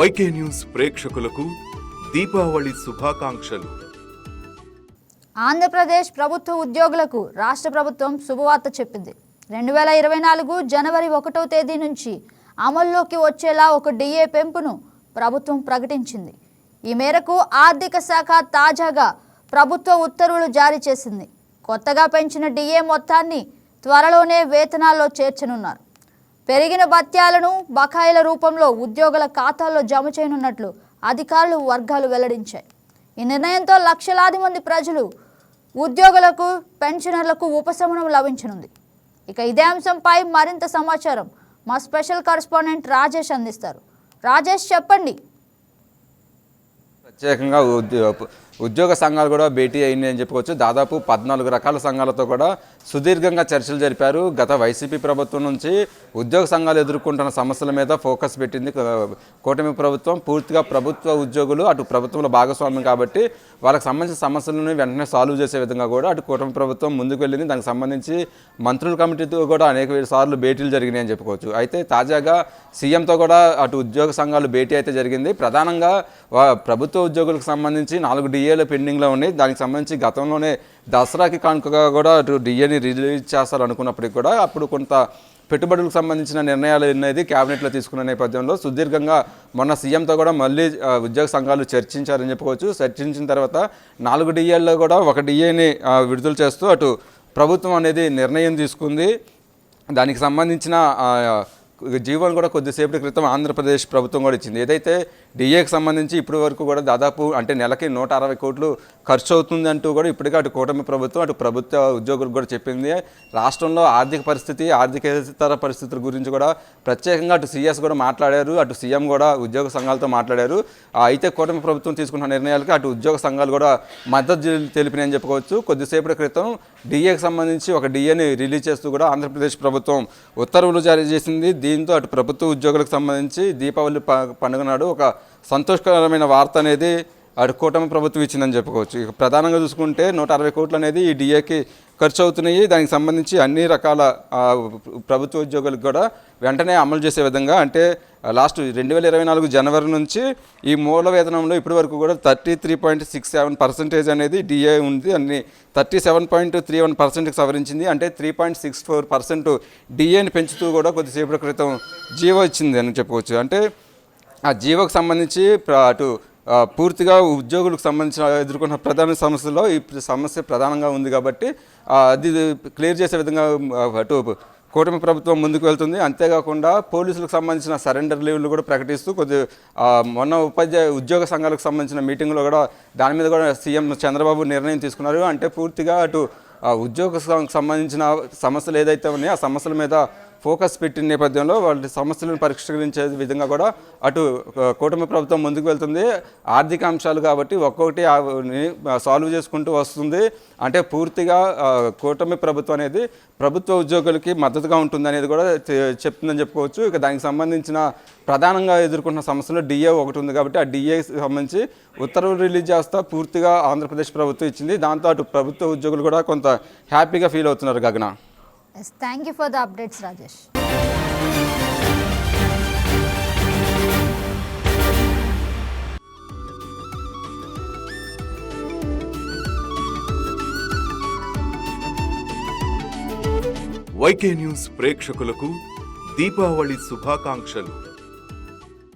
YK news ప్రేక్షకులకు దీపావళి శుభాకాంక్షలు. ఆంధ్రప్రదేశ్ ప్రభుత్వ ఉద్యోగులకు రాష్ట్ర ప్రభుత్వం శుభవార్త చెప్పింది. రెండు వేల ఇరవై నాలుగు జనవరి ఒకటో తేదీ నుంచి అమల్లోకి వచ్చేలా ఒక డిఏ పెంపును ప్రభుత్వం ప్రకటించింది. ఈ మేరకు ఆర్థిక శాఖ తాజాగా ప్రభుత్వ ఉత్తర్వులు జారీ చేసింది. కొత్తగా పెంచిన డిఏ మొత్తాన్ని త్వరలోనే వేతనాల్లో చేర్చనున్నారు. పెరిగిన భత్యాలను బకాయిల రూపంలో ఉద్యోగుల ఖాతాల్లో జమ చేయనున్నట్లు అధికారులు వర్గాలు వెల్లడించాయి. ఈ నిర్ణయంతో లక్షలాది మంది ప్రజలు ఉద్యోగులకు పెన్షనర్లకు ఉపశమనం లభించనుంది. ఇక ఇదే అంశంపై మరింత సమాచారం మా స్పెషల్ కరస్పాండెంట్ రాజేష్ అందిస్తారు. రాజేష్ చెప్పండి. ప్రత్యేకంగా ఉద్యోగ సంఘాలు కూడా భేటీ అయింది అని చెప్పుకోవచ్చు. దాదాపు పద్నాలుగు రకాల సంఘాలతో కూడా సుదీర్ఘంగా చర్చలు జరిపారు. గత వైసీపీ ప్రభుత్వం నుంచి ఉద్యోగ సంఘాలు ఎదుర్కొంటున్న సమస్యల మీద ఫోకస్ పెట్టింది. కూటమి ప్రభుత్వం పూర్తిగా ప్రభుత్వ ఉద్యోగులు అటు ప్రభుత్వంలో భాగస్వామ్యం కాబట్టి వాళ్ళకి సంబంధించిన సమస్యలను వెంటనే సాల్వ్ చేసే విధంగా కూడా అటు కూటమి ప్రభుత్వం ముందుకు వెళ్ళింది. దానికి సంబంధించి మంత్రుల కమిటీతో కూడా అనేక సార్లు భేటీలు జరిగినాయి అని చెప్పుకోవచ్చు. అయితే తాజాగా సీఎంతో కూడా అటు ఉద్యోగ సంఘాలు భేటీ అయితే జరిగింది. ప్రధానంగా ప్రభుత్వ ఉద్యోగులకు సంబంధించి నాలుగు డిఏలు పెండింగ్లో ఉన్నాయి. దానికి సంబంధించి గతంలోనే దసరాకి కానుకగా కూడా అటు డిఏని రిలీజ్ చేస్తారు అనుకున్నప్పటికీ కూడా అప్పుడు కొంత పెట్టుబడులకు సంబంధించిన నిర్ణయాలు అనేది క్యాబినెట్లో తీసుకున్న నేపథ్యంలో సుదీర్ఘంగా మొన్న సీఎంతో కూడా మళ్ళీ ఉద్యోగ సంఘాలు చర్చించారని చెప్పుకోవచ్చు చర్చించిన తర్వాత నాలుగు డిఏల్లో కూడా ఒక డిఏని విడుదల చేస్తూ అటు ప్రభుత్వం అనేది నిర్ణయం తీసుకుంది. దానికి సంబంధించిన ఆ, జీవోలు కూడా కొద్దిసేపటి క్రితం ఆంధ్రప్రదేశ్ ప్రభుత్వం కూడా ఇచ్చింది. ఏదైతే డిఏకి సంబంధించి ఇప్పటి వరకు కూడా దాదాపు అంటే నెలకి నూట అరవై కోట్లు ఖర్చు అవుతుంది అంటూ కూడా ఇప్పటికే అటు కూటమి ప్రభుత్వం అటు ప్రభుత్వ ఉద్యోగులకు కూడా చెప్పింది. రాష్ట్రంలో ఆర్థిక పరిస్థితి ఆర్థికేతర పరిస్థితుల గురించి కూడా ప్రత్యేకంగా అటు సీఎస్ కూడా మాట్లాడారు అటు సీఎం కూడా ఉద్యోగ సంఘాలతో మాట్లాడారు. అయితే కూటమి ప్రభుత్వం తీసుకున్న నిర్ణయాలకి అటు ఉద్యోగ సంఘాలు కూడా మద్దతు తెలిపినాయని చెప్పుకోవచ్చు. కొద్దిసేపటి క్రితం డిఏకి సంబంధించి ఒక డిఏని రిలీజ్ చేస్తూ కూడా ఆంధ్రప్రదేశ్ ప్రభుత్వం ఉత్తర్వులు జారీ చేసింది. దీంతో అటు ప్రభుత్వ ఉద్యోగులకు సంబంధించి దీపావళి ప- పండుగ నాడు ఒక సంతోషకరమైన వార్త అనేది అటు కూటమి ప్రభుత్వం ఇచ్చిందని చెప్పుకోవచ్చు. ఇక ప్రధానంగా చూసుకుంటే నూట అరవై కోట్లు అనేది ఈ డిఏకి ఖర్చు అవుతున్నాయి. దానికి సంబంధించి అన్ని రకాల ప్రభుత్వ ఉద్యోగులకు కూడా వెంటనే అమలు చేసే విధంగా అంటే లాస్ట్ రెండు వేల ఇరవై నాలుగు జనవరి నుంచి ఈ మూల వేతనంలో ఇప్పటి వరకు కూడా thirty three point six seven percentage అనేది డిఏ ఉంది. అన్ని thirty seven point three one పర్సెంట్కి సవరించింది. అంటే three point six four percent డిఏని పెంచుతూ కూడా కొద్దిసేపటి క్రితం జీవో ఇచ్చింది అని చెప్పవచ్చు అంటే ఆ జీవోకు సంబంధించి అటు పూర్తిగా ఉద్యోగులకు సంబంధించిన ఎదుర్కొన్న ప్రధాన సమస్యలో ఈ సమస్య ప్రధానంగా ఉంది కాబట్టి అది క్లియర్ చేసే విధంగా అటు కూటమి ప్రభుత్వం ముందుకు వెళ్తుంది. అంతేకాకుండా పోలీసులకు సంబంధించిన సరెండర్ లీవ్లు కూడా ప్రకటిస్తూ కొద్ది మొన్న ఉపాధ్యాయ ఉద్యోగ సంఘాలకు సంబంధించిన మీటింగ్లో కూడా దాని మీద కూడా సీఎం చంద్రబాబు నిర్ణయం తీసుకున్నారు. అంటే పూర్తిగా అటు ఉద్యోగ సంబంధించిన సమస్యలు ఏదైతే ఉన్నాయో ఆ సమస్యల మీద ఫోకస్ పెట్టిన నేపథ్యంలో వాళ్ళ సమస్యలను పరిష్కరించే విధంగా కూడా అటు కూటమి ప్రభుత్వం ముందుకు వెళ్తుంది. ఆర్థిక అంశాలు కాబట్టి ఒక్కొక్కటి సాల్వ్ చేసుకుంటూ వస్తుంది. అంటే పూర్తిగా కూటమి ప్రభుత్వం అనేది ప్రభుత్వ ఉద్యోగులకి మద్దతుగా ఉంటుంది అనేది కూడా చెప్తుందని చెప్పుకోవచ్చు. ఇక దానికి సంబంధించిన ప్రధానంగా ఎదుర్కొంటున్న సమస్యలు డిఏ ఒకటి ఉంది కాబట్టి ఆ డిఏ సంబంధించి ఉత్తర్వులు రిలీజ్ చేస్తా పూర్తిగా ఆంధ్రప్రదేశ్ ప్రభుత్వం ఇచ్చింది. దాంతో అటు ప్రభుత్వ ఉద్యోగులు కూడా కొంత హ్యాపీగా ఫీల్ అవుతున్నారు Gagana. Yes thank you for the updates Rajesh YK news ప్రేక్షకులకు దీపావళి శుభాకాంక్షలు.